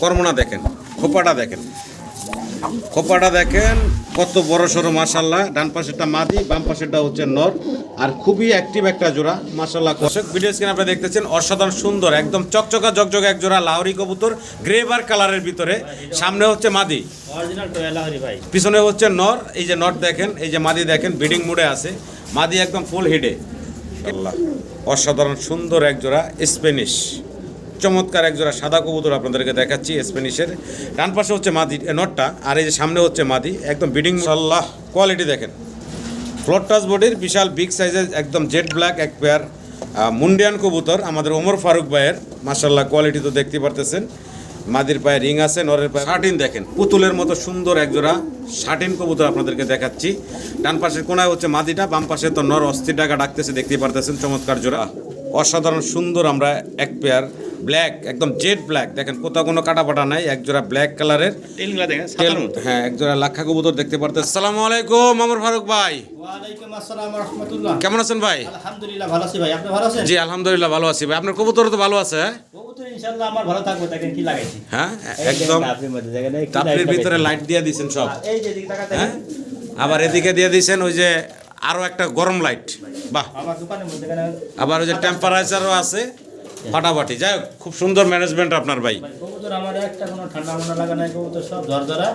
কর্মনা দেখেন খোপাটা দেখেন। খোপাটা দেখেন কত বড় সড়ো মাসাল্লাহ ডান পাশেরটা মাদি বাম পাশেরটা হচ্ছে নর। আর খুবই অ্যাক্টিভ একটা জোড়া মাসাল্লাহ দর্শক ভিডিও স্ক্রিন আপনি দেখতেছেন অসাধারণ সুন্দর একদম চকচকা জকজকে এক জোড়া লাহরি কবুতর গ্রেভার কালারের ভিতরে। সামনে হচ্ছে মাদি। পিছনে হচ্ছে নর। এই যে নর দেখেন এই যে মাদি দেখেন বিডিং মুডে আছে। মাদি একদম ফুল হিডে আল্লাহ অসাধারণ সুন্দর এক জোড়া স্প্যানিশ চমৎকার একজোড়া সাদা কবুতর আপনাদেরকে দেখাচ্ছি স্প্যানিশের ডান পাশে হচ্ছে মাদি নটটা আর এই যে সামনে হচ্ছে মাদি একদম বিডিং সাল্লাহ কোয়ালিটি দেখেন। ফ্লোর টাচ বডির বিশাল বিগ সাইজের একদম জেড ব্ল্যাক এক পেয়ার মুন্ডিয়ান কবুতর। আমাদের ওমর ফারুক ভাইয়ের মাসাল্লাহ কোয়ালিটি তো দেখতে পারতেছেন। মাদির পায়ে রিং আছে নরের পায়ে শার্টিন দেখেন। পুতুলের মতো সুন্দর একজোড়া শার্টিন কবুতর আপনাদেরকে দেখাচ্ছি। ডান পাশের কোনায় হচ্ছে মাদিটা বাম পাশে তো নর অস্থির টাকা ডাকতেছে দেখতে পারতেছেন চমৎকার জোড়া। অসাধারণ সুন্দর আমরা এক পেয়ার ব্ল্যাক একদম জেড ব্ল্যাক দেখেন কোথাও কোনো কাটা পাটা নাই এক জোড়া ব্ল্যাক কালারের টেলগুলা দেখেন সাদার মতো হ্যাঁ এক জোড়া লাক্ষা কবুতর দেখতে পারতেন আসসালামু আলাইকুম ওমর ফারুক ভাই। ওয়ালাইকুম আসসালাম ওয়া রাহমাতুল্লাহ। কেমন আছেন ভাই? আলহামদুলিল্লাহ ভালো আছি ভাই। আপনি ভালো আছেন? জি আলহামদুলিল্লাহ ভালো আছি ভাই। আপনার কবুতর তো ভালো আছে হ্যাঁ? কবুতর ইনশাআল্লাহ আমার ভালো থাকবে দেখেন কি লাগাইছি। হ্যাঁ একদম। ভিতরে লাইট দিয়ে দিয়েছেন সব। এই যে দিকে তাকাতে হ্যাঁ? আবার এদিকে দিয়ে দিয়েছেন ওই যে আরও একটা গরম লাইট বাহ। আমার দোকানের মধ্যে এখানে আবার ওই যে টেম্পারেচারও আছে। ফাটাফাটি। যাই খুব সুন্দর ম্যানেজমেন্ট আপনার ভাই। কবুতর আমার একটা কোনো ঠান্ডা লাগা নাই কবুতর সব ধরধরা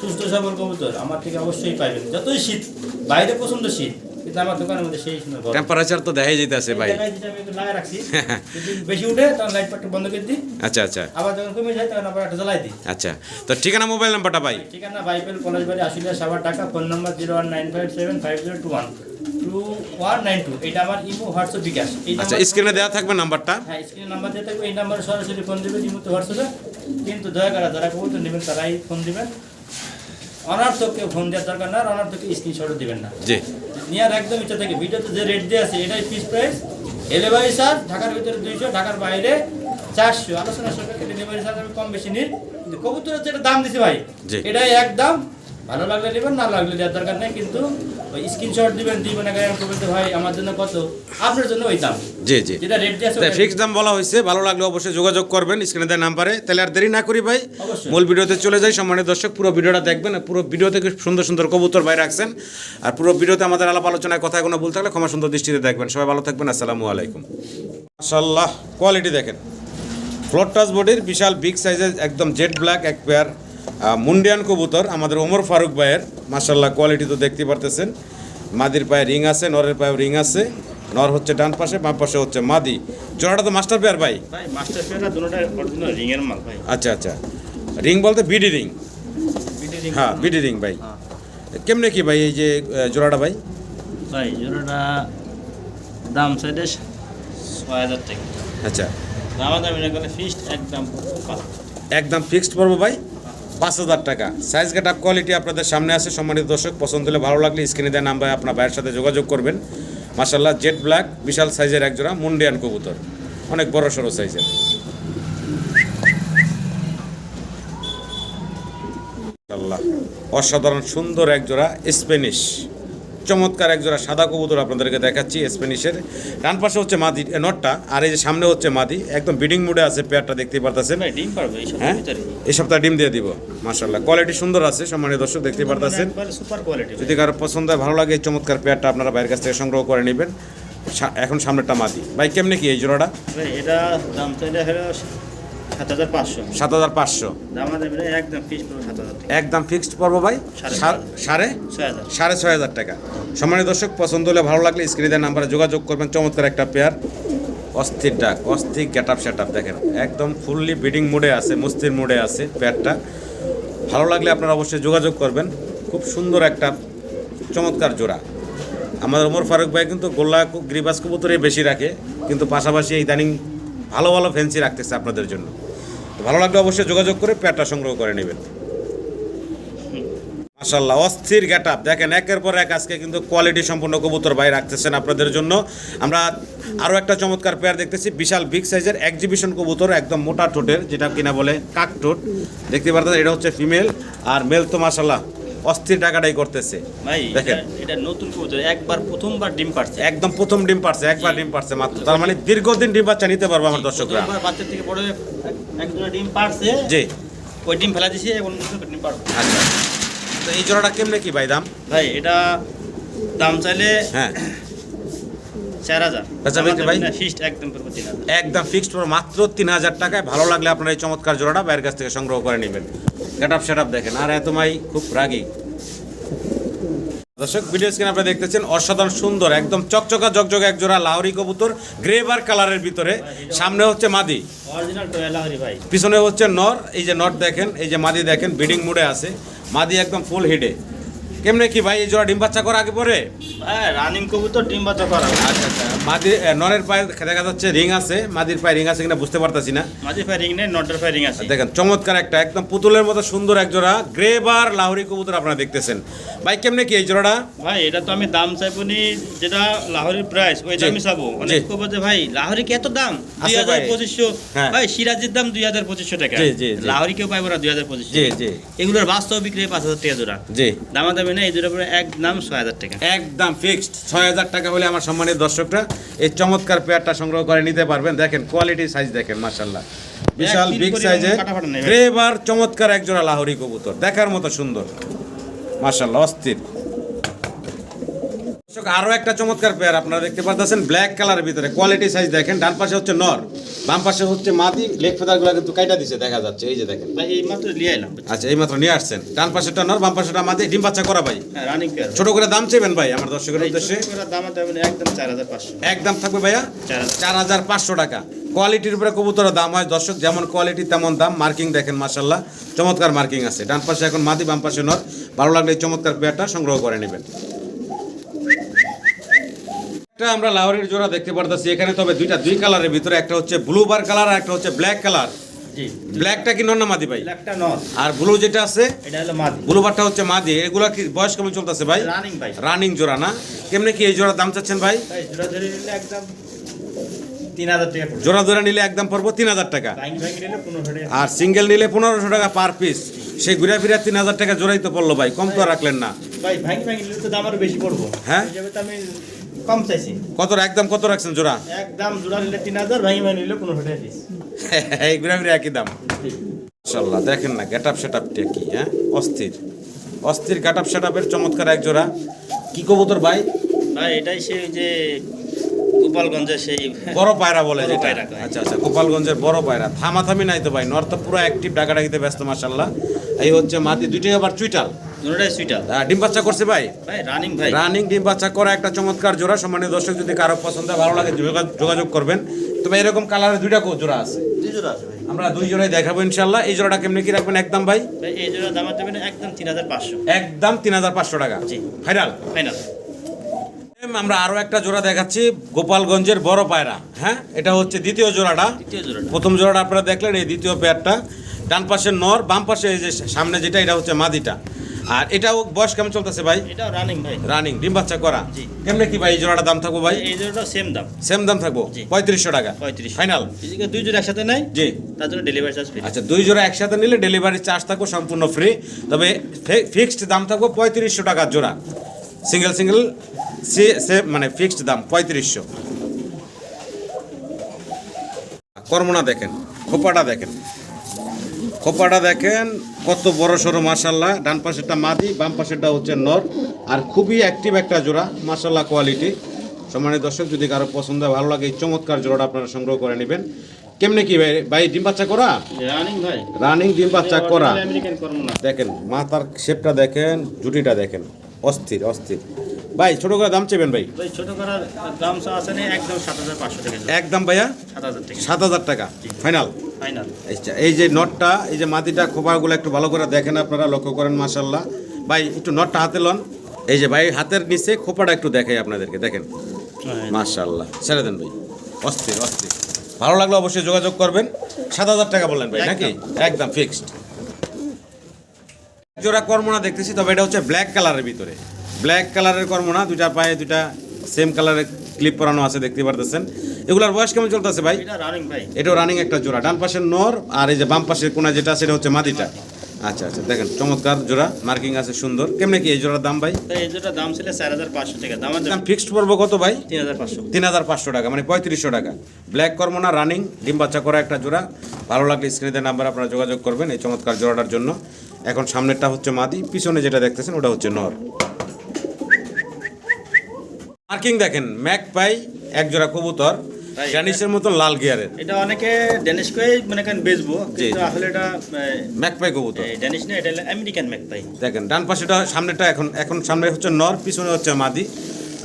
সুস্থ সবল কবুতর। আমার থেকে অবশ্যই পাইবেন। যতই শীত বাইরে পছন্দ শীত কিন্তু আমার দোকানের মধ্যে সেই সময় টেম্পারেচার তো দেখাই যেতেছে ভাই। রাখছি বেশি উঠে তখন লাইট পাটটা বন্ধ করে দিই। আচ্ছা আচ্ছা। আবার যখন কমে যায় তখন আবার একটা জ্বালাই দিই। আচ্ছা। তো ঠিকানা মোবাইল নাম্বারটা ভাই? ঠিকানা বাইবেল কলেজ বাড়ি আশুলিয়া সাবার টাকা phone number zero one nine five seven five zero two one. এটা আমার ইমো হোয়াটসঅ্যাপ বিকাশ আচ্ছা স্ক্রিনে দেওয়া থাকবে নাম্বারটা? হ্যাঁ স্ক্রিনে নাম্বার দিয়ে থাকবে। এই নাম্বারে সরাসরি ফোন দেবেন ইমোতে হোয়াটসঅ্যাপে কিন্তু দয়া করে যারা কবুতর নেবেন তারাই ফোন দিবেন অনার্থকে ফোন দেওয়ার দরকার না অনার্থকে স্ক্রিনশটও দিবেন না। জি। নেওয়ার একদম ইচ্ছা থাকে। ভিডিওতে যে রেট দিয়ে আছে এটাই ফিক্স প্রাইস ডেলিভারি চার্জ ঢাকার ভিতরে দুইশো ঢাকার বাইরে চারশো। আলোচনা সাপেক্ষে ডেলিভারি চার্জ আমি কম বেশি নিই। কিন্তু কবুতরের যেটা দাম দিছি ভাই এটাই এক দাম ভালো লাগলে নেবেন না লাগলে দেওয়ার দরকার নেই কিন্তু ওই স্ক্রিনশট দিবেন দিবেন আগে আমি বলতে ভাই আমার জন্য কত? আপনার জন্য ওই দাম। জি জি। যেটা রেট দিয়ে আছে ফিক্স দাম বলা হয়েছে ভালো লাগলে অবশ্যই যোগাযোগ করবেন স্ক্রিনে দেওয়া নাম্বারে। তাহলে আর দেরি না করি ভাই মূল ভিডিওতে চলে যাই সম্মানিত দর্শক পুরো ভিডিওটা দেখবেন পুরো ভিডিও থেকে সুন্দর সুন্দর কবুতর বাইরে রাখছেন। আর পুরো ভিডিওতে আমাদের আলাপ আলোচনায় কথা কোনো ভুল থাকলে ক্ষমা সুন্দর দৃষ্টিতে দেখবেন। সবাই ভালো থাকবেন আসসালামু আলাইকুম। মাশাল্লাহ কোয়ালিটি দেখেন। ফ্লোর টাচ বডির বিশাল বিগ সাইজের একদম জেড ব্ল্যাক এক পেয়ার মুন্ডিয়ান কবুতর আমাদের ওমর ফারুক ভাইয়ের মাশাল্লাহ কোয়ালিটি তো দেখতে পারতেছেন। মাদির পায়ে রিং আছে নরের পায়ে রিং আছে। নর হচ্ছে ডান পাশে বাম পাশে হচ্ছে মাদি। জোড়াটা তো মাস্টার পেয়ার ভাই? ভাই মাস্টার পেয়ারটা রিং এর মাল ভাই। আচ্ছা আচ্ছা। রিং বলতে বিডি রিং। হ্যাঁ বিডি রিং ভাই। কেমনে কি ভাই এই যে জোড়াটা ভাই? ভাই জোড়াটা দাম সাইডে ছয় হাজার টাকা। আচ্ছা। দামা দামি ফিস্ট একদম একদম ফিক্সড পড়ব ভাই? পাঁচ হাজার টাকা। সাইজ গেট আপ কোয়ালিটি আপনাদের সামনে আছে। সম্মানিত দর্শক, পছন্দ হলে ভালো লাগলে স্ক্রিনে দেওয়া নাম্বারে আপনার ভাইয়ের সাথে যোগাযোগ করবেন। মাসাল্লাহ জেট ব্ল্যাক বিশাল সাইজের একজোড়া মুন্ডিয়ান কবুতর। অনেক বড় সড়ো সাইজের অসাধারণ সুন্দর একজোড়া স্প্যানিশ চমৎকার এক জোড়া সাদা কবুতর আপনাদেরকে দেখাচ্ছি স্প্যানিশের ডান পাশে হচ্ছে মাদি নটটা আর এই যে সামনে হচ্ছে মাদি একদম বিডিং মুডে আছে পেয়ারটা দেখতে পারতেছেন। ডিম পারবে এই হ্যাঁ? এই সপ্তাহে ডিম দিয়ে দিব মার্শাল্লাহ কোয়ালিটি সুন্দর আছে সম্মানীয় দর্শক দেখতে পারতেছেন। সুপার কোয়ালিটি যদি কারও পছন্দ হয় ভালো লাগে এই চমৎকার পেয়ারটা আপনারা বাইরের কাছ থেকে সংগ্রহ করে নেবেন। এখন সামনেরটা মাদি। ভাই কেমনে কি এই জোড়াটা? এটা দাম চাইলে সাত হাজার পাঁচশো। সাত হাজার একদম ফিক্সড পড়ব ভাই? সাড়ে সাড়ে? ছয় হাজার। টাকা। দর্শক পছন্দ হলে ভালো লাগলে স্ক্রিনের নাম্বারে যোগাযোগ করবেন। চমৎকার একটা পেয়ার অস্থির ডাক অস্থির গেট আপ সেট আপ দেখেন। একদম ফুললি বিডিং মোডে আছে মস্তির মোডে আছে পেয়ারটা ভালো লাগলে আপনারা অবশ্যই যোগাযোগ করবেন। খুব সুন্দর একটা চমৎকার জোড়া। আমাদের ওমর ফারুক ভাই কিন্তু গোল্লা গ্রিবাস কবুতরই বেশি রাখে। কিন্তু পাশাপাশি ইদানিং ভালো ভালো ফ্যান্সি রাখতেছে আপনাদের জন্য। ভালো লাগলে অবশ্যই যোগাযোগ করে পেয়ারটা সংগ্রহ করে নেবেন। মাসাল্লাহ অস্থির গেট আপ দেখেন, একের পর এক আজকে কিন্তু কোয়ালিটি সম্পূর্ণ কবুতর ভাই রাখতেছেন আপনাদের জন্য। আমরা আরও একটা চমৎকার পেয়ার দেখতেছি, বিশাল বিগ সাইজের এক্সিবিশন কবুতর, একদম মোটা ঠোঁটের, যেটা কিনা বলে কাক ঠোঁট। দেখতে পারতেন এটা হচ্ছে ফিমেল আর মেল তো মাশাল্লাহ অস্থির টাকাটাই করতেছে। ভাই দেখেন। এটা- এটা নতুন কবুতর একবার প্রথমবার ডিম পারছে একদম প্রথম ডিম পারছে একবার ডিম পারছে মাত্র। তার মানে দীর্ঘদিন ডিম বাচ্চা নিতে পারব আমার দর্শকরা। বাচ্চা থেকে বড় এক- এক দুটো ডিম পারছে জি। ওই ডিম ফেলা দিছি ডিম পারব আচ্ছা। তো এই জোড়াটা কেমনে কি ভাই দাম? ভাই এটা দাম চাইলে হ্যাঁ। আচ্ছা, একদম ফিক্সড মাত্র তিন হাজার টাকায়। ভালো লাগলে আপনার এই চমৎকার জোড়াটা বাইরের কাছ থেকে সংগ্রহ করে নেবেন। গেট আপ সেট দেখেন। আর এত মাই খুব রাগি। দর্শক ভিডিও স্ক্রিন আপনারা দেখতেছেন অসাধারণ সুন্দর একদম চকচকা জকজকে এক জোড়া লাহরি কবুতর গ্রেভার কালারের ভিতরে। সামনে হচ্ছে মাদি। অরিজিনাল টয়লাহরি ভাই। পিছনে হচ্ছে নর। এই যে নর দেখেন এই যে মাদি দেখেন বিডিং মুডে আছে। মাদি একদম ফুল হিডে কেমনে কি ভাই এই জোড়া ডিম বাচ্চা করা আগে পরে? হ্যাঁ রানিং কবুতর ডিম বাচ্চা করা। আচ্ছা আচ্ছা। মাদি নরের পায়ে দেখা যাচ্ছে রিং আছে মাদির পায়ে রিং আছে কিনা বুঝতে পারতাছি না। মাঝে ফায়ারিং নেই নটার ফায়ারিং আছে। দেখেন চমৎকার একটা একদম পুতুলের মতো সুন্দর এক জোড়া গ্রেবার লাহোরি কবুতর আপনারা দেখতেছেন। ভাই কেমনে কি এই জোড়াটা? ভাই এটা তো আমি দাম চাইব নি যেটা লাহোরির প্রাইস ওই। দামই চাবো। অনেক কবো যে ভাই লাহোরি কি এত দাম? দুই হাজার ভাই। পঁচিশশো। হ্যাঁ। ভাই সিরাজের দাম দুই হাজার পঁচিশশো টাকা। লাহোরি কেউ পাইবো না দুই হাজার পঁচিশশো। জি জি। এগুলোর বাস্তব বিক্রি পাঁচ হাজার টাকা জোড়া। জি। দামা দামি না এই ছয় হাজার টাকা। একদম ফিক্সড ছয় হাজার টাকা হলে আমার সম্মানিত দর্শকরা এই চমৎকার পেয়ারটা সংগ্রহ করে নিতে পারবেন। দেখেন কোয়ালিটি সাইজ দেখেন মার্শাল্লাহ বিশাল বিগ সাইজে। গ্রেবার চমৎকার একজোড়া লাহোরি কবুতর। দেখার মতো সুন্দর। মার্শাল্লাহ অস্থির। দর্শক, আরও একটা চমৎকার পেয়ার আপনারা দেখতে পাচ্ছেন ব্ল্যাক কালারের ভিতরে। কোয়ালিটি সাইজ দেখেন ডান পাশে হচ্ছে নর বাম পাশে হচ্ছে মাদি লেগ ফেদারগুলো কিন্তু কাইটা দিছে দেখা যাচ্ছে এই যে দেখেন। ভাই এই মাত্র এলাম আচ্ছা এই মাত্র নিয়ে আসছেন। ডান পাশেটা নর বাম পাশেটা মাদি ডিম বাচ্চা করা ভাই। হ্যাঁ রানিং পেয়ার ছোট করে দাম চেবেন ভাই আমার দর্শকের উদ্দেশ্যে। দামা একদম চার হাজার পাঁচশো। একদম থাকবে ভাইয়া? চার হাজার। চার হাজার পাঁচশো টাকা। কোয়ালিটির উপরে কবুতরের দাম হয় দর্শক যেমন কোয়ালিটি তেমন দাম। মার্কিং দেখেন মাসাল্লাহ চমৎকার মার্কিং আছে। ডান পাশে এখন মাদি বাম পাশে নর। ভালো লাগলে চমৎকার পেয়ারটা সংগ্রহ করে নেবেন। একটা আমরা লাহোরের জোড়া দেখতে পারতেছি। এখানে তবে দুইটা দুই কালারের ভিতরে একটা হচ্ছে ব্লু বার কালার আর একটা হচ্ছে ব্ল্যাক কালার ব্ল্যাকটা কি নর না মাদি ভাই? আর ব্লু যেটা আছে এটা হলো মাদি। ব্লু বারটা হচ্ছে মাদি। এগুলা কি বয়স কেমন চলতেছে ভাই? রানিং ভাই। রানিং জোড়া না? কেমনে কি এই জোড়ার দাম চাচ্ছেন ভাই? জোড়া ধরে নিলে একদম জোড়া জোড়া নিলে একদম পড়ব তিন হাজার টাকা। আর সিঙ্গেল নিলে পনেরোশো টাকা পার পিস সেই ঘুরে ফিরে তিন হাজার টাকা জোড়াই তো পড়ল ভাই কম তো রাখলেন না। ভাই ভাঙি ভাঙি নিলে তো দাম আরও বেশি পড়ব। হ্যাঁ? আমি কম চাইছি। কত একদম কত রাখছেন জোড়া? একদম জোড়া নিলে তিন হাজার ভাঙি ভাঙি নিলে পনেরোশো টাকা পিস এই ঘুরে একই দাম। মাশাল্লাহ দেখেন না গেট আপ সেট আপটা কি হ্যাঁ? অস্থির। অস্থির গেট আপ সেট আপের চমৎকার এক জোড়া। কি কবুতর ভাই? ভাই এটাই সেই যে গোপালগঞ্জের সেই বড় পায়রা বলে যেটা। পায়রা আচ্ছা আচ্ছা গোপালগঞ্জের বড় পায়রা। থামাথামি নাই তো ভাই নর্থ পুরো অ্যাক্টিভ ডাকাডাকিতে ব্যস্ত মাশাল্লাহ এই হচ্ছে মাটি দুইটাই আবার চুইটাল। ডিম বাচ্চা করছে ভাই? ভাই রানিং ভাই। রানিং ডিম বাচ্চা করা একটা চমৎকার জোড়া। সম্মানীয় দর্শক যদি কারও পছন্দ ভালো লাগে যোগাযোগ করবেন। তবে এরকম কালারের দুইটা জোড়া আছে। দুই জোড়া আছে আমরা দুই জোড়াই দেখাবো ইনশাল্লাহ এই জোড়াটা কেমনি কি রাখবেন একদম ভাই? ভাই এই জোড়া দাম একদম তিন হাজার পাঁচশো। একদম তিন হাজার পাঁচশো টাকা। ফাইনাল ফাইনাল আমরা আরও একটা জোড়া দেখাচ্ছি গোপালগঞ্জের বড় পায়রা। হ্যাঁ? এটা হচ্ছে দ্বিতীয় জোড়াটা। দ্বিতীয় জোড়াটা। প্রথম জোড়াটা আপনারা দেখলেন এই দ্বিতীয় পেয়ারটা ডান পাশে নর বাম পাশে এই যে সামনে যেটা এটা হচ্ছে মাদিটা। আর এটাও বয়স কেমন চলতেছে ভাই? এটাও রানিং ভাই। রানিং ডিম বাচ্চা করা। জি। কেমনে কি ভাই এই জোড়াটা দাম থাকব ভাই? এই জোড়াটা সেম দাম। সেম দাম থাকব। পঁয়ত্রিশশো টাকা। পঁয়ত্রিশ। ফাইনাল এদিকে দুই জোড়া একসাথে নাই জি। তার জন্য ডেলিভারি চার্জ ফ্রি আচ্ছা দুই জোড়া একসাথে নিলে ডেলিভারি চার্জ থাকব সম্পূর্ণ ফ্রি তবে ফিক্সড দাম থাকব পঁয়ত্রিশশো টাকার জোড়া। সিঙ্গেল সিঙ্গেল সে মানে ফিক্সড দাম পঁয়ত্রিশশো। কর্মনা দেখেন খোপাটা দেখেন। খোপাটা দেখেন কত বড় সড়ো মাসাল্লাহ ডান পাশেরটা মাদি বাম পাশেরটা হচ্ছে নর। আর খুবই অ্যাক্টিভ একটা জোড়া মাসাল্লাহ কোয়ালিটি সম্মানিত দর্শক যদি কারও পছন্দ হয় ভালো লাগে এই চমৎকার জোড়াটা আপনারা সংগ্রহ করে নেবেন। কেমনে কি ভাই? ভাই ডিম বাচ্চা করা? রানিং ভাই। রানিং ডিম বাচ্চা করা। দেখেন মাথার শেপটা দেখেন জুটিটা দেখেন। অস্থির অস্থির। ভাই ছোট করে দাম চেবেন ভাই? ছোট করার দাম আছে একদম সাত হাজার পাঁচশো টাকা। একদম ভাইয়া? সাত হাজার টাকা। সাত হাজার টাকা। ফাইনাল ফাইনাল আচ্ছা এই যে নটটা এই যে মাটিটা খোপাগুলো একটু ভালো করে দেখেন আপনারা লক্ষ্য করেন মাসাল্লাহ ভাই একটু নটটা হাতে লন। এই যে ভাই হাতের নিচে খোপাটা একটু দেখাই আপনাদেরকে দেখেন। মাশাল্লাহ ছেড়ে দেন ভাই। অস্থির অস্থির। ভালো লাগলে অবশ্যই যোগাযোগ করবেন। সাত হাজার টাকা বললেন ভাই নাকি? একদম। ফিক্সড জোড়া কর্মনা দেখতেছি তবে এটা হচ্ছে ব্ল্যাক কালারের ভিতরে। ব্ল্যাক কালারের কর্মনা দুইটা পায়ে দুইটা সেম কালারের ক্লিপ পরানো আছে দেখতে পারতেছেন। এগুলার বয়স কেমন চলতেছে ভাই? এটা রানিং এটাও রানিং একটা জোড়া। ডান পাশের নর আর এই যে বাম পাশের কোনা যেটা সেটা হচ্ছে মাদিটা আচ্ছা আচ্ছা দেখেন চমৎকার জোড়া। মার্কিং আছে সুন্দর। কেমনে কি এই জোড়ার দাম ভাই? এই দুটো দাম ছিল চার হাজার পাঁচশো টাকা। দাম দাম ফিক্সড পড়ব কত ভাই? তিন হাজার পাঁচশো। তিন হাজার পাঁচশো টাকা মানে পঁয়ত্রিশশো টাকা। ব্ল্যাক কর্মনা রানিং ডিম বাচ্চা করা একটা জোড়া। ভালো লাগলে স্ক্রিনের নাম্বার আপনারা যোগাযোগ করবেন এই চমৎকার জোড়াটার জন্য। এখন সামনেরটা হচ্ছে মাদি পিছনে যেটা দেখতেছেন ওটা হচ্ছে নর। মার্কিং দেখেন ম্যাক পাই এক জোড়া কবুতর। ড্যানিশের মতন লাল গিয়ারের এটা অনেকে ড্যানিশ করে মনে করেন বেচবো কিন্তু আসলে এটা ম্যাক পাই কবুতর। ড্যানিশ না এটা আমেরিকান ম্যাক পাই দেখেন ডান পাশেটা সামনেটা এখন এখন সামনে হচ্ছে নর পিছনে হচ্ছে মাদি।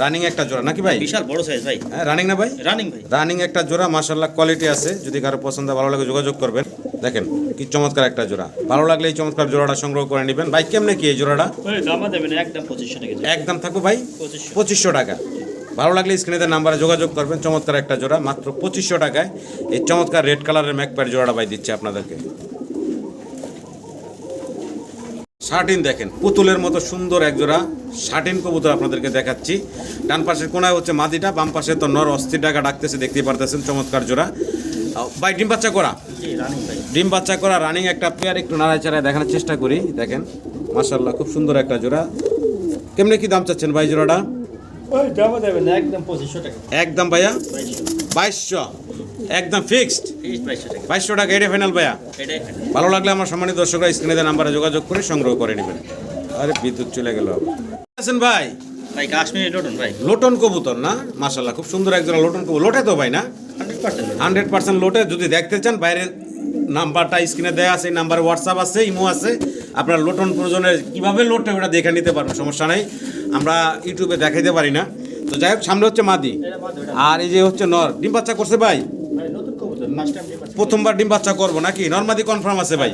রানিং একটা জোড়া নাকি ভাই? বিশাল বড় সাইজ ভাই। হ্যাঁ রানিং না ভাই? রানিং ভাই। রানিং একটা জোড়া মাশাল্লাহ কোয়ালিটি আছে। যদি কারও পছন্দ ভালো লাগে যোগাযোগ করবেন। দেখেন কি চমৎকার একটা জোড়া। ভালো লাগলে এই চমৎকার জোড়াটা সংগ্রহ করে নেবেন। ভাই কেমনে কি এই জোড়াটা? দামা দেবেন একদম পঁচিশশো টাকা একদম থাকব ভাই? পঁচিশশো টাকা। ভালো লাগলে স্ক্রিনে নাম্বারে যোগাযোগ করবেন চমৎকার একটা জোড়া মাত্র পঁচিশশো টাকায়। এই চমৎকার রেড কালারের ম্যাকপ্যার জোড়াটা বাই দিচ্ছে আপনাদেরকে। শার্টিন দেখেন পুতুলের মতো সুন্দর এক জোড়া শার্টিন কবুতর আপনাদেরকে দেখাচ্ছি। ডান পাশের কোনায় হচ্ছে মাদিটা বাম পাশে তো নর অস্থির টাকা ডাকতেছে দেখতেই পারতেছেন চমৎকার জোড়া। ভাই ডিম বাচ্চা করা? ডিম বাচ্চা করা রানিং একটা পেয়ার একটু নাড়াচাড়ায় দেখানোর চেষ্টা করি দেখেন। মাশাল্লাহ খুব সুন্দর একটা জোড়া। কেমনে কি দাম চাচ্ছেন ভাই জোড়াটা? একদম ভাইয়া? বাইশশো। একদম ফিক্সড বাইশশো টাকা এটা ফাইনাল ভাইয়া। ভালো লাগলে আমার সম্মানিত দর্শকরা স্ক্রিনে নাম্বারে যোগাযোগ করে সংগ্রহ করে নেবেন। আরে বিদ্যুৎ চলে গেল। আছেন ভাই? ভাই কাশ্মীরি লোটন ভাই। লোটন কবুতর না? মাশাল্লাহ খুব সুন্দর একজন লোটন কবুতর। লোটে তো ভাই না? হান্ড্রেড পার্সেন্ট লোটে। যদি দেখতে চান বাইরের নাম্বারটা স্ক্রিনে দেওয়া আছে এই নাম্বারে হোয়াটসঅ্যাপ আছে ইমো আছে। আপনার লোটন প্রয়োজনের কীভাবে লোটে ওটা দেখে নিতে পারবেন সমস্যা নেই। আমরা ইউটিউবে দেখাইতে পারি না। তো যাই হোক সামনে হচ্ছে মাদি। আর এই যে হচ্ছে নর। ডিম বাচ্চা করছে ভাই? প্রথমবার ডিম বাচ্চা করব নাকি? নর্মাদি কনফার্ম আছে ভাই।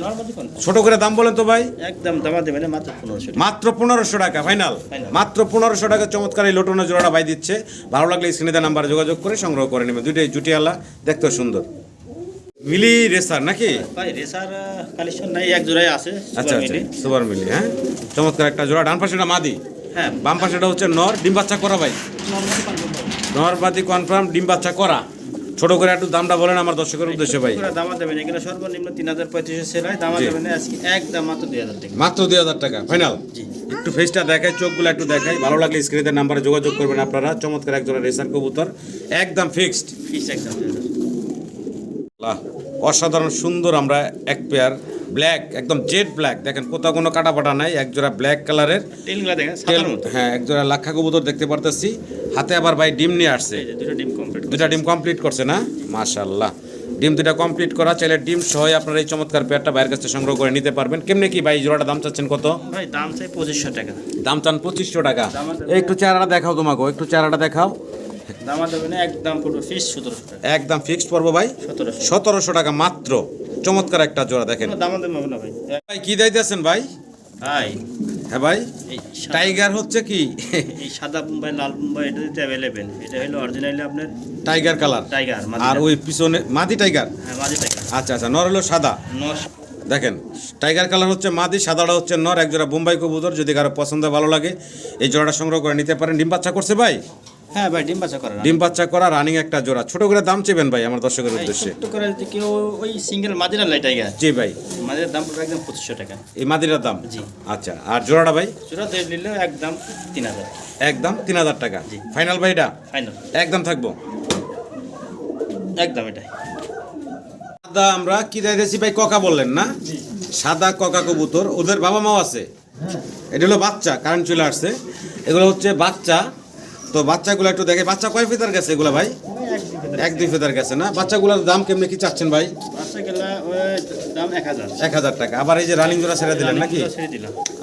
ছোট করে দাম বলেন তো ভাই। একদম দামা দেবেন মাত্র পনেরোশো টাকা। মাত্র পনেরোশো টাকা ফাইনাল মাত্র পনেরোশো টাকা চমৎকার এই লোটনের জোড়াটা ভাই দিচ্ছে। ভালো লাগলে স্ক্রিনে নাম্বারে যোগাযোগ করে সংগ্রহ করে নেবেন দুইটাই জুটিয়ালা দেখতেও সুন্দর। মিলি রেসার নাকি? ভাই রেসার কালেকশন নাই এক জোড়াই আছে আচ্ছা আচ্ছা সুপার মিলি হ্যাঁ? চমৎকার একটা জোড়া। ডান পাশেটা মাদি। হ্যাঁ বাম পাশেটা হচ্ছে নর ডিম বাচ্চা করা ভাই। কনফার্ম নর মাদি কনফার্ম ডিম বাচ্চা করা। ছোট করে একটু দামটা বলেন আমার দর্শকের উদ্দেশ্যে ভাই। দামা দেবেন এখানে সর্বনিম্ন তিন হাজার পঁয়ত্রিশশো সেল হয় দামা জি। দেবেন আজকে একদম মাত্র দুই হাজার টাকা। মাত্র দুই হাজার টাকা ফাইনাল একটু ফেসটা দেখাই চোখগুলো একটু দেখাই। ভালো লাগলে স্ক্রিনের নাম্বারে যোগাযোগ করবেন আপনারা। চমৎকার একজোড়া রেসার কবুতর একদম ফিক্সড একদম। অসাধারণ সুন্দর আমরা এক পেয়ার ব্ল্যাক একদম জেড ব্ল্যাক দেখেন কোথাও কোনো কাটা পাটা নাই এক জোড়া ব্ল্যাক কালারের হ্যাঁ এক জোড়া লাক্ষা কবুতর দেখতে পারতেছি। হাতে আবার ভাই ডিম নিয়ে আসছে। দুটো ডিম কমপ্লিট করছে। না? মাশাল্লাহ ডিম দুটা কমপ্লিট করা চাইলে ডিম সহ আপনারা এই চমৎকার পেয়ারটা বাইরের কাছে সংগ্রহ করে নিতে পারবেন। কেমনে কি ভাই জোড়াটা দাম চাচ্ছেন কত? ভাই দাম চাই পঁচিশশো টাকা। দাম চান পঁচিশশো টাকা। একটু চেহারাটা দেখাও তোমাকে একটু চেহারাটা দেখাও। একদম ফিক্সড পড়ব ভাই? সতেরোশো টাকা মাত্র। চমৎকার একটা জোড়া দেখেন। ভাই। কি দিতেছেন ভাই? ভাই। হ্যাঁ ভাই টাইগার হচ্ছে কি? এই সাদা মুম্বাই লাল মুম্বাই এটা দিতে অ্যাভেলেবেল এটা হলো অরিজিনালি আপনার টাইগার কালার। টাইগার আর ওই পিছনে মাদি টাইগার? হ্যাঁ মাঝে টাইগার। আচ্ছা আচ্ছা নর হলো সাদা। দেখেন টাইগার কালার হচ্ছে মাদি সাদাটা হচ্ছে নর এক জোড়া বোম্বাই কবুতর যদি কারও পছন্দ ভালো লাগে এই জোড়াটা সংগ্রহ করে নিতে পারেন। ডিম বাচ্চা করছে ভাই? হ্যাঁ ভাই ডিম বাচ্চা করা ডিম বাচ্চা করা রানিং একটা জোড়া। ছোট করে দাম চেবেন ভাই আমার দর্শকের উদ্দেশ্যে। ছোট্ট করে যদি কেউ ওই সিঙ্গেল মাঝের লাই টাইগার জি ভাই। মাঝের দাম পড়বে একদম পঁচিশশো টাকা। এই মাদিটার দাম? জি। আচ্ছা আর জোড়াটা ভাই? চূড়া দিয়ে নিলেও একদম তিন হাজার। একদম তিন হাজার টাকা। জি। ফাইনাল ভাই এটা? ফাইনাল একদম থাকব? একদম এটাই। সাদা আমরা কি দিয়েছি ভাই? ককা বললেন না? সাদা ককা কবুতর। ওদের বাবা মাও আছে। এটা হলো বাচ্চা কারেন্ট চলে আসছে। এগুলো হচ্ছে বাচ্চা। তো বাচ্চাগুলো একটু দেখে বাচ্চা কয় ফিতার গেছে এগুলো ভাই? এক দুই ফিতার গেছে না? বাচ্চাগুলোর দাম কেমনি কি চাচ্ছেন ভাই? এক হাজার। টাকা। আবার এই যে রানিং জোড়া ছেড়ে দিলেন নাকি?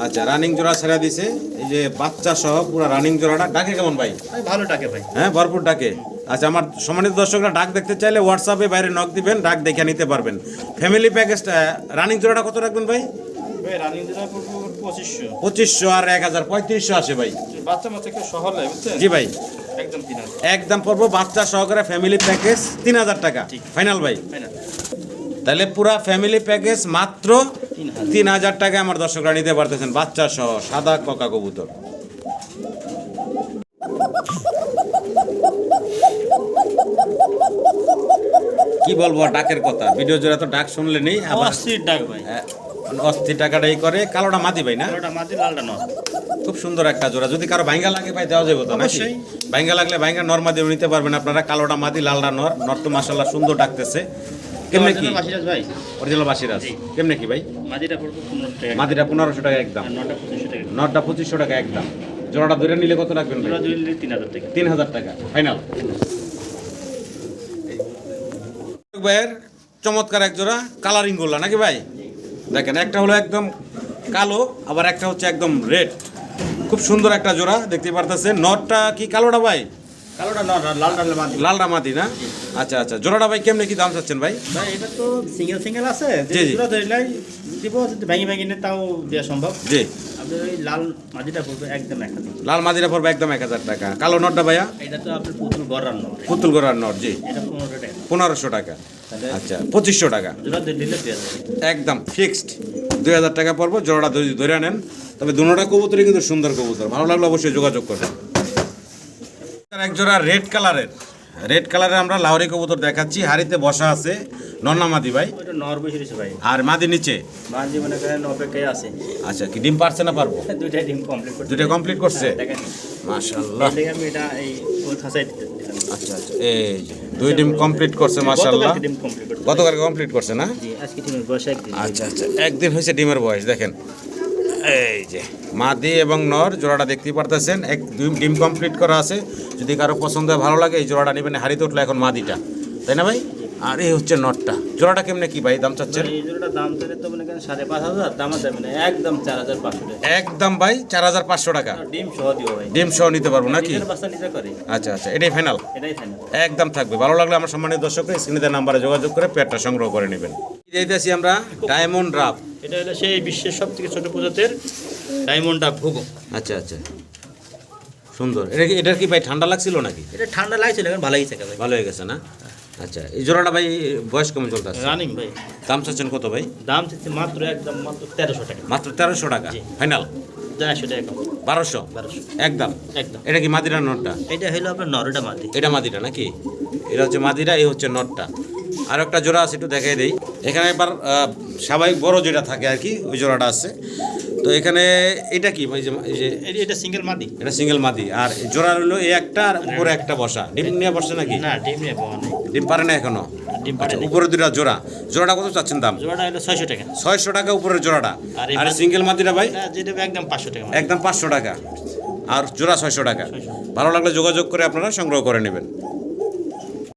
আচ্ছা রানিং জোড়া ছেড়ে দিছে। এই যে বাচ্চা সহ পুরো রানিং জোড়াটা। ডাকে কেমন ভাই? ভালো টাকে ভাই। হ্যাঁ ভরপুর ডাকে। আচ্ছা আমার সম্মানিত দর্শকরা ডাক দেখতে চাইলে হোয়াটসঅ্যাপে বাইরে নক দিবেন ডাক দেখে নিতে পারবেন। ফ্যামিলি প্যাকেজটা রানিং জোড়াটা কত রাখবেন ভাই? রানিং পড়ব পঁচিশশো। আর এক হাজার পঁয়ত্রিশশো আসে ভাই। বাচ্চা বাচ্চা জি ভাই। একদম পড়ব বাচ্চা সহকারে ফ্যামিলি প্যাকেজ তিন হাজার টাকা। ফাইনাল ভাই। তাহলে পুরা ফ্যামিলি প্যাকেজ মাত্র তিন হাজার। তিন টাকা আমার দর্শকরা নিতে পারতেছেন বাচ্চা সহ সাদা ককা কবুতর। কি বলব ডাকের কথা। ভিডিও জোড়া তো ডাক শুনলে নেই আবার ডাক ভাই। আহ, অস্থির টাকাটাই করে কালোটা মাদি ভাই না? লালটা খুব সুন্দর একটা জোড়া। যদি কারও ভাঙ্গা লাগে ভাই দেওয়া যাবে তো নাকি। ভাঙ্গা লাগলে ভাঙ্গা নর মাদি নিতে পারবেন আপনারা কালোটা মাদি লালটা নর। নর তো মাসাল্লাহ সুন্দর ডাকতেছে। কেমনে কি? ভাই। অরিজিনাল বাসিরাজ। কেমনে কি ভাই? পনেরো টাকা মাদিটা পনেরোশো টাকা একদম। আর নটা পঁচিশশো টাকা নটটা পঁচিশশো টাকা একদম। জোড়াটা ধরে নিলে কত নিলে তিন হাজার টাকা। তিন হাজার টাকা। ফাইনাল ভাইয়ের চমৎকার এক জোড়া কালারিং গোল্লা নাকি ভাই? দেখেন, একটা হলো একদম কালো, আবার একটা হচ্ছে একদম রেড খুব সুন্দর একটা জোড়া, দেখতে পারতেছে নটটা কি কালোটা ভাই? কালোটা নয় লাল ডাল মাদি। না? আচ্ছা আচ্ছা। জোড়াটা ভাই কেমনে কি দাম চাচ্ছেন ভাই? ভাই এটা তো সিঙ্গেল সিঙ্গেল আছে। জি, জোড়া ধরলাই দিব যদি ভেঙে ভেঙে নিয়ে তাও দেওয়া সম্ভব। জি। আপনার ওই লাল মাটিটা পড়বে একদম এক হাজার। লাল পড়বে একদম এক হাজার টাকা। কালো নটটা ভাইয়া? এটা তো আপনার পুতুল গড়ার নয় পুতুল গোড়ার নট জি। এটা পনেরো টাকা। পনেরোশো টাকা। আচ্ছা পঁচিশশো টাকা। একদম ফিক্সড দুই হাজার টাকা পড়ব জোড়াটা ধরে আনেন। তবে দুটোটা কবুতরই কিন্তু সুন্দর কবুতর। ভালো লাগলে অবশ্যই যোগাযোগ করবেন। এক জোড়া রেড কালারের রেড কালারের আমরা লাহরি কবুতর দেখাচ্ছি। হাড়িতে বসা আছে। নন্না মাদি ভাই। নর বসে ভাই। আর মাদি নিচে? মাঝে মনে করেন অপেক্ষায় আছে। আচ্ছা কি ডিম পারছে না পারব? দুইটা ডিম কমপ্লিট করতে। দুইটা কমপ্লিট করছে? দেখেন। এই আমি এটা আচ্ছা আচ্ছা। এই দুই ডিম কমপ্লিট করছে ডিম কমপ্লিট কমপ্লিট করছে না? জি আজকে ডিমের বয়স একদিন। আচ্ছা আচ্ছা। একদিন হয়েছে ডিমের বয়স দেখেন। এই যে, মাদি এবং নর জোড়াটা দেখতে পারতেছেন। এক ডিম কমপ্লিট করা আছে। যদি কারও পছন্দ ভালো লাগে, এই জোড়াটা নেবেন হারিতে উঠল এখন মাদিটা। তাই না ভাই? আর এই হচ্ছে নটটা। জোড়াটা কেমনে কি ভাই দাম চাচ্ছেন? এই জোড়াটা দাম চাইলে তো মনে করেন সাড়ে পাঁচ হাজার দাম যাবে না একদম চার হাজার পাঁচশো টাকা। একদম ভাই চার হাজার পাঁচশো টাকা। ডিম সহ দিব ভাই। ডিম সহ নিতে পারব নাকি? আচ্ছা আচ্ছা এটাই ফাইনাল এটাই ফাইনাল একদম থাকবে। ভালো লাগলে আমার সম্মানিত দর্শকরা স্ক্রিনে নাম্বারে যোগাযোগ করে পেটটা সংগ্রহ করে নেবেন। যেতেছি আমরা ডায়মন্ড রাফ এটা হলো সেই বিশ্বের সব থেকে ছোট প্রজাতির ডায়মন্ড ডাক ভুগো আচ্ছা আচ্ছা। সুন্দর। এটা কি এটার কি ভাই ঠান্ডা লাগছিল নাকি? এটা ঠান্ডা লাগছিল এখন ভালো হয়েছে ভাই। ভালো হয়ে গেছে না? আচ্ছা এই জোড়াটা ভাই বয়স কেমন চলতে আছে? রানিং ভাই। দাম চাচ্ছেন কত ভাই? দাম চাইছে মাত্র একদম মাত্র তেরোশো টাকা। মাত্র তেরোশো টাকা? ফাইনাল চারশো টাকা বারোশো? বারোশো। একদম? একদম। এটা কি মাদিরা নটটা? এটা হলো আপনার নরটা মাটি এটা মাদিরা নাকি? এটা হচ্ছে মাদিরা এই হচ্ছে নটটা। আর একটা জোড়া আছে একটু দেখাই দেই। এখানে এবার স্বাভাবিক বড় যেটা থাকে আর কি ওই জোড়াটা আছে। তো এখানে এটা কি যে এটা সিঙ্গেল মাটি এটা সিঙ্গেল মাদি। আর জোড়া রইল এই একটা আর উপরে একটা বসা। ডিম নিয়ে বসে নাকি? না ডিম নিয়ে নেই। ডিম পারে না এখনও? ডিম পারে আচ্ছা, উপরে দুটা জোড়া। জোড়াটা কত চাচ্ছেন দাম? জোড়াটা হলো ছয়শো টাকা। উপরের জোড়াটা। আর সিঙ্গেল মাদিরা ভাই? যেটা একদম পাঁচশো টাকা একদম পাঁচশো টাকা। আর জোড়া ছয়শো টাকা। ভালো লাগলে যোগাযোগ করে আপনারা সংগ্রহ করে নেবেন।